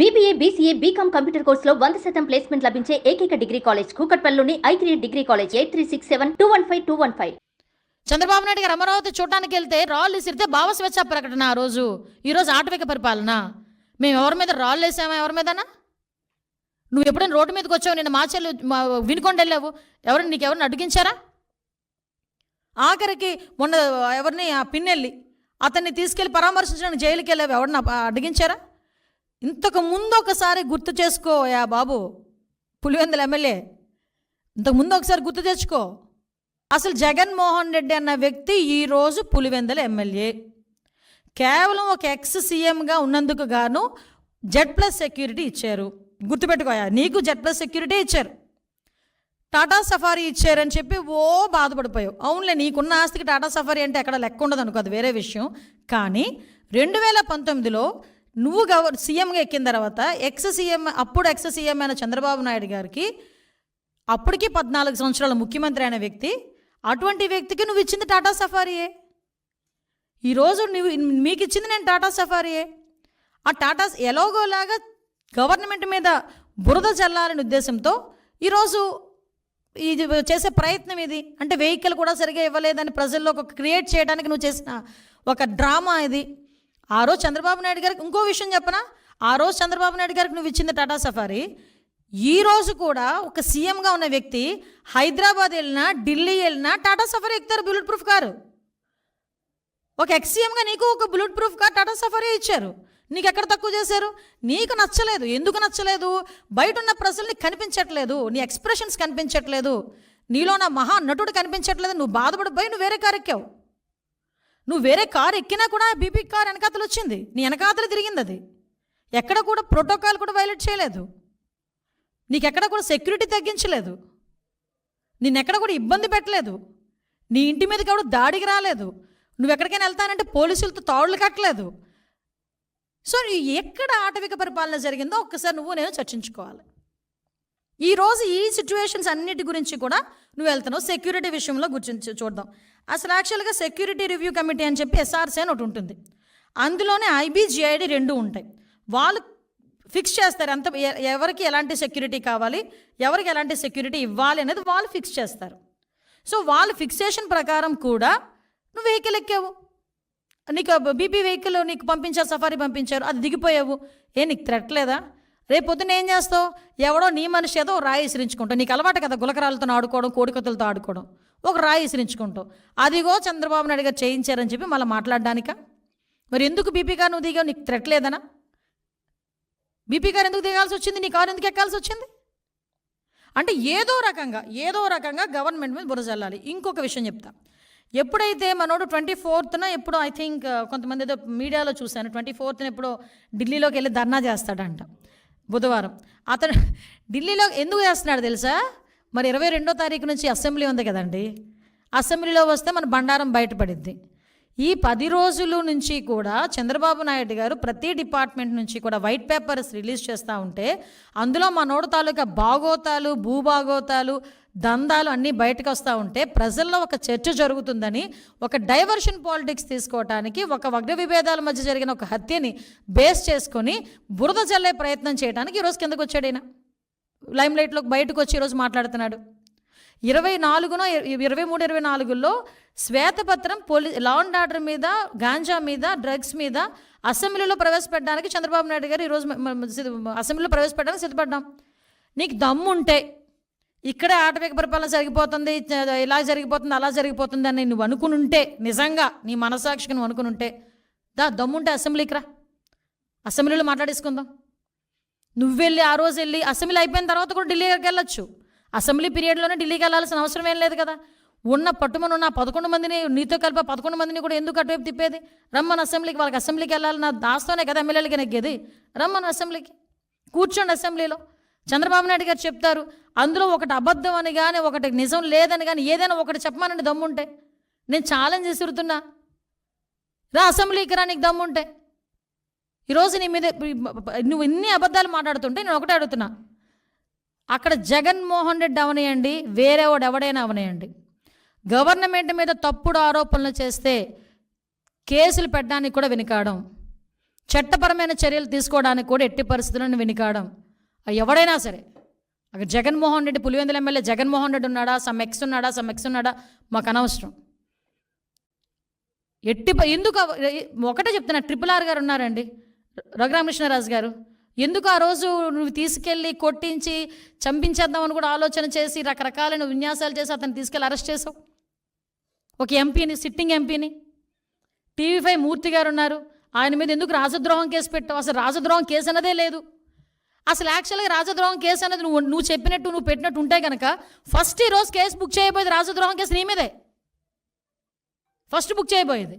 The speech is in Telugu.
బీబీఏ బీసీఏ బీకామ్ కంప్యూటర్ కోర్సులో వంద శాతం ప్లేస్మెంట్ లభించే ఏకైక degree college కూకట్పల్లిలోని I degree college eight three six seven two one five two one five Chandrababu Naidu garu Amaravati చూడడానికి వెళ్తే రాళ్ళు విసిరితే భావ స్వేచ్ఛ ప్రకటన ఆ రోజు. ఈరోజు ఆటవిక పరిపాలన. మేము ఎవరి మీద రాళ్ళు వేసామా ఎవరి మీదనా? నువ్వు ఎప్పుడైనా రోడ్డు మీదకి వచ్చావు నేను మాచెల్లు వినుకొండ వెళ్ళావు ఎవరిని నీకు ఎవరిని అడిగించారా ఆఖరికి మొన్న ఎవరిని ఆ పిన్నెళ్ళి అతన్ని తీసుకెళ్ళి పరామర్శించడానికి జైలుకి వెళ్ళావు ఎవరిని అడిగించారా ఇంతకు ముందు ఒకసారి గుర్తు చేసుకో యా బాబు. పులివెందుల ఎమ్మెల్యే. ఇంతకు ముందు ఒకసారి గుర్తు తెచ్చుకో. అసలు జగన్మోహన్ రెడ్డి అన్న వ్యక్తి ఈరోజు పులివెందుల ఎమ్మెల్యే. కేవలం ఒక ఎక్స్ సీఎంగా ఉన్నందుకు గాను జెడ్ ప్లస్ సెక్యూరిటీ ఇచ్చారు. గుర్తుపెట్టుకోయా నీకు జెడ్ ప్లస్ సెక్యూరిటీ ఇచ్చారు. టాటా సఫారీ ఇచ్చారని చెప్పి ఓ బాధపడిపోయావు. అవునులే నీకున్న ఆస్తికి టాటా సఫారీ అంటే ఎక్కడ లెక్క ఉండదు అనుకో అది వేరే విషయం. కానీ రెండు వేల పంతొమ్మిదిలో నువ్వు గవర్ సీఎంగా ఎక్కిన తర్వాత ఎక్స్ సీఎం అప్పుడు ఎక్స్ సీఎం అయిన చంద్రబాబు నాయుడు గారికి అప్పటికి పద్నాలుగు సంవత్సరాల ముఖ్యమంత్రి అయిన వ్యక్తి అటువంటి వ్యక్తికి నువ్వు ఇచ్చింది టాటా సఫారీయే ఈరోజు నువ్వు మీకు ఇచ్చింది నేను టాటా సఫారీయే ఆ టాటా ఎలాగోలాగా గవర్నమెంట్ మీద బురద చల్లాలనే ఉద్దేశంతో ఈరోజు ఇది చేసే ప్రయత్నం ఇది. అంటే వెహికల్ కూడా సరిగా ఇవ్వలేదని ప్రజల్లో ఒక క్రియేట్ చేయడానికి నువ్వు చేసిన ఒక డ్రామా ఇది. ఆ రోజు చంద్రబాబు నాయుడు గారికి ఇంకో విషయం చెప్పనా? ఆ రోజు చంద్రబాబు నాయుడు గారికి నువ్వు ఇచ్చింది టాటా సఫారీ. ఈ రోజు కూడా ఒక సీఎంగా ఉన్న వ్యక్తి హైదరాబాద్ వెళ్ళినా ఢిల్లీ వెళ్ళినా టాటా సఫారీ ఎక్కుతారు బుల్లెట్ ప్రూఫ్ కారు. ఒక ఎక్స్సీఎంగా నీకు ఒక bullet proof car Tata Safari ఇచ్చారు. నీకు ఎక్కడ తక్కువ చేశారు? నీకు నచ్చలేదు. ఎందుకు నచ్చలేదు? బయట ఉన్న ప్రజల్ని కనిపించట్లేదు. నీ ఎక్స్ప్రెషన్స్ కనిపించట్లేదు. నీలో నా మహా నటుడు కనిపించట్లేదు. నువ్వు బాధపడిపోయి నువ్వు వేరే కారు ఎక్కావు. నువ్వు వేరే కారు ఎక్కినా కూడా బీపీ కార్ వెనకాతలు వచ్చింది. నీ వెనకాతలు తిరిగింది అది. ఎక్కడ కూడా ప్రోటోకాల్ కూడా వైలేట్ చేయలేదు. నీకెక్కడ కూడా సెక్యూరిటీ తగ్గించలేదు. నిన్నెక్కడ కూడా ఇబ్బంది పెట్టలేదు. నీ ఇంటి మీదకి ఎవడు దాడికి రాలేదు. నువ్వు ఎక్కడికైనా వెళ్తానంటే పోలీసులతో తాళ్ళు కట్టలేదు. సో ఎక్కడ ఆటవిక పరిపాలన జరిగిందో ఒక్కసారి నువ్వు నేను చర్చించుకోవాలి. ఈరోజు ఈ సిచ్యువేషన్స్ అన్నిటి గురించి కూడా నువ్వు వెళ్తున్నావు. సెక్యూరిటీ విషయంలో గుర్తించి చూద్దాం. అసలు యాక్చువల్గా సెక్యూరిటీ రివ్యూ కమిటీ అని చెప్పి ఎస్ఆర్సీ అని ఒకటి ఉంటుంది. అందులోనే ఐబీజీఐడి రెండు ఉంటాయి. వాళ్ళు ఫిక్స్ చేస్తారు ఎంత ఎ- ఎవరికి ఎలాంటి సెక్యూరిటీ కావాలి ఎవరికి ఎలాంటి సెక్యూరిటీ ఇవ్వాలి అనేది వాళ్ళు ఫిక్స్ చేస్తారు. సో వాళ్ళు ఫిక్సేషన్ ప్రకారం కూడా నువ్వు వెహికల్ ఎక్కావు. నీకు బీపీ వెహికల్ నీకు పంపించారు సఫారీ పంపించారు అది దిగిపోయావు. ఏ నీకు థ్రెట్ రేపొద్దున రేపు పొద్దున్న ఏం చేస్తావు? ఎవడో నీ మనిషి ఏదో ఒక రాయి విసిరించుకుంటావు. నీకు అలవాటు కదా గులకరాలతో ఆడుకోవడం కోడికత్తులతో ఆడుకోవడం. ఒక రాయి విసిరించుకుంటావు. అదిగో చంద్రబాబు నాయుడు గారు చేయించారని చెప్పి మళ్ళీ మాట్లాడడానికా? మరి ఎందుకు బీపీ గారు నువ్వు దిగావు? నీకు థ్రెట్ లేదనా? బీపీ గారు ఎందుకు దిగాల్సి వచ్చింది? నీ కారు ఎందుకు ఎక్కాల్సి వచ్చింది? అంటే ఏదో రకంగా ఏదో రకంగా గవర్నమెంట్ మీద బురజల్లాలి ఇంకొక విషయం చెప్తా. ఎప్పుడైతే మనోడు ట్వంటీ ఫోర్త్న ఎప్పుడో ఐ థింక్ కొంతమంది ఏదో మీడియాలో చూశాను. ట్వంటీ ఫోర్త్న ఎప్పుడో ఢిల్లీలోకి వెళ్ళి ధర్నా చేస్తాడంట. బుధవారం. అతను ఢిల్లీలో ఎందుకు చేస్తున్నాడు తెలుసా? మరి ఇరవై రెండో తారీఖు నుంచి అసెంబ్లీ ఉంది కదండి. అసెంబ్లీలో వస్తే మన బండారం బయటపడిద్ది. ఈ పది రోజుల నుంచి కూడా చంద్రబాబు నాయుడు గారు ప్రతి డిపార్ట్మెంట్ నుంచి కూడా వైట్ పేపర్స్ రిలీజ్ చేస్తూ ఉంటే అందులో మనోడు తాలూకా బాగోతాలు భూభాగోతాలు దందాలు అన్నీ బయటకు వస్తూ ఉంటే ప్రజల్లో ఒక చర్చ జరుగుతుందని ఒక డైవర్షన్ పాలిటిక్స్ తీసుకోవటానికి ఒక వర్గ విభేదాల మధ్య జరిగిన ఒక హత్యని బేస్ చేసుకొని బురద చల్లే ప్రయత్నం చేయడానికి ఈరోజు కిందకు వచ్చాడు ఆయన లైమ్ లైట్లోకి బయటకు వచ్చి ఈరోజు మాట్లాడుతున్నాడు. ఇరవై నాలుగున ఇరవై మూడు ఇరవై నాలుగులో శ్వేతపత్రం పోలీ లా అండ్ ఆర్డర్ మీద గాంజా మీద డ్రగ్స్ మీద అసెంబ్లీలో ప్రవేశపెట్టడానికి చంద్రబాబు నాయుడు గారు ఈరోజు అసెంబ్లీలో ప్రవేశపెట్టడానికి సిద్ధపడ్డాం. నీకు దమ్ముంటే ఇక్కడే ఆటవిక పరిపాలన జరిగిపోతుంది ఇలా జరిగిపోతుంది అలా జరిగిపోతుంది అని నువ్వు అనుకుని ఉంటే నిజంగా నీ మనసాక్షికి నువ్వు అనుకుని ఉంటే దా దమ్ముంటే అసెంబ్లీకి రా. అసెంబ్లీలో మాట్లాడేసుకుందాం. నువ్వు వెళ్ళి ఆ రోజు వెళ్ళి అసెంబ్లీ అయిపోయిన తర్వాత కూడా ఢిల్లీకి వెళ్ళొచ్చు. అసెంబ్లీ పీరియడ్లోనే ఢిల్లీకి వెళ్ళాల్సిన అవసరం ఏం లేదు కదా. ఉన్న పట్టుమను ఉన్న పదకొండు మందిని నీతో కలిపి పదకొండు మందిని కూడా ఎందుకు అటువైపు తిప్పేది? రమ్మని అసెంబ్లీకి వాళ్ళకి అసెంబ్లీకి వెళ్ళాలన్న దాస్తోనే కదా ఎమ్మెల్యేలకి నెగ్గేది రమ్మని అసెంబ్లీకి కూర్చోండి అసెంబ్లీలో. చంద్రబాబు నాయుడు గారు చెప్తారు అందులో ఒకటి అబద్ధం అని కానీ ఒకటి నిజం లేదని కానీ ఏదైనా ఒకటి చెప్పమానండి దమ్ముంటే. నేను ఛాలెంజ్ విసురుతున్నా రా అసెంబ్లీకి రా నీకు దమ్ముంటే. ఈరోజు నీ మీద నువ్వు ఇన్ని అబద్ధాలు మాట్లాడుతుంటే నేను ఒకటే అడుగుతున్నా. అక్కడ జగన్మోహన్ రెడ్డి అవనేయండి వేరే వాడు ఎవడైనా అవనేయండి. గవర్నమెంట్ మీద తప్పుడు ఆరోపణలు చేస్తే కేసులు పెట్టడానికి కూడా వెనుకాడం చట్టపరమైన చర్యలు తీసుకోవడానికి కూడా ఎట్టి పరిస్థితులను వెనుకాడం. ఎవడైనా సరే అక్కడ జగన్మోహన్ రెడ్డి పులివెందుల ఎమ్మెల్యే జగన్మోహన్ రెడ్డి ఉన్నాడా సమ్ ఎక్స్ ఉన్నాడా సమ్ ఎక్స్ ఉన్నాడా మాకు అనవసరం. ఎట్టి ఎందుకు ఒకటే చెప్తున్నా ట్రిపుల్ ఆర్ గారు ఉన్నారండి రఘురామకృష్ణరాజు గారు. ఎందుకు ఆ రోజు నువ్వు తీసుకెళ్ళి కొట్టించి చంపించేద్దామని కూడా ఆలోచన చేసి రకరకాలైన విన్యాసాలు చేసి అతను తీసుకెళ్ళి అరెస్ట్ చేసావు ఒక ఎంపీని సిట్టింగ్ ఎంపీని. టీవీ ఫైవ్ మూర్తి గారు ఉన్నారు. ఆయన మీద ఎందుకు రాజద్రోహం కేసు పెట్టావు? అసలు రాజద్రోహం కేసు అన్నదే లేదు. అసలు యాక్చువల్గా రాజద్రోహం కేసు అనేది నువ్వు నువ్వు చెప్పినట్టు నువ్వు పెట్టినట్టు ఉంటే కనుక ఫస్ట్ ఈ రోజు కేసు బుక్ చేయబోయేది రాజద్రోహం కేసు నీ మీదే. ఫస్ట్ బుక్ చేయబోయేది.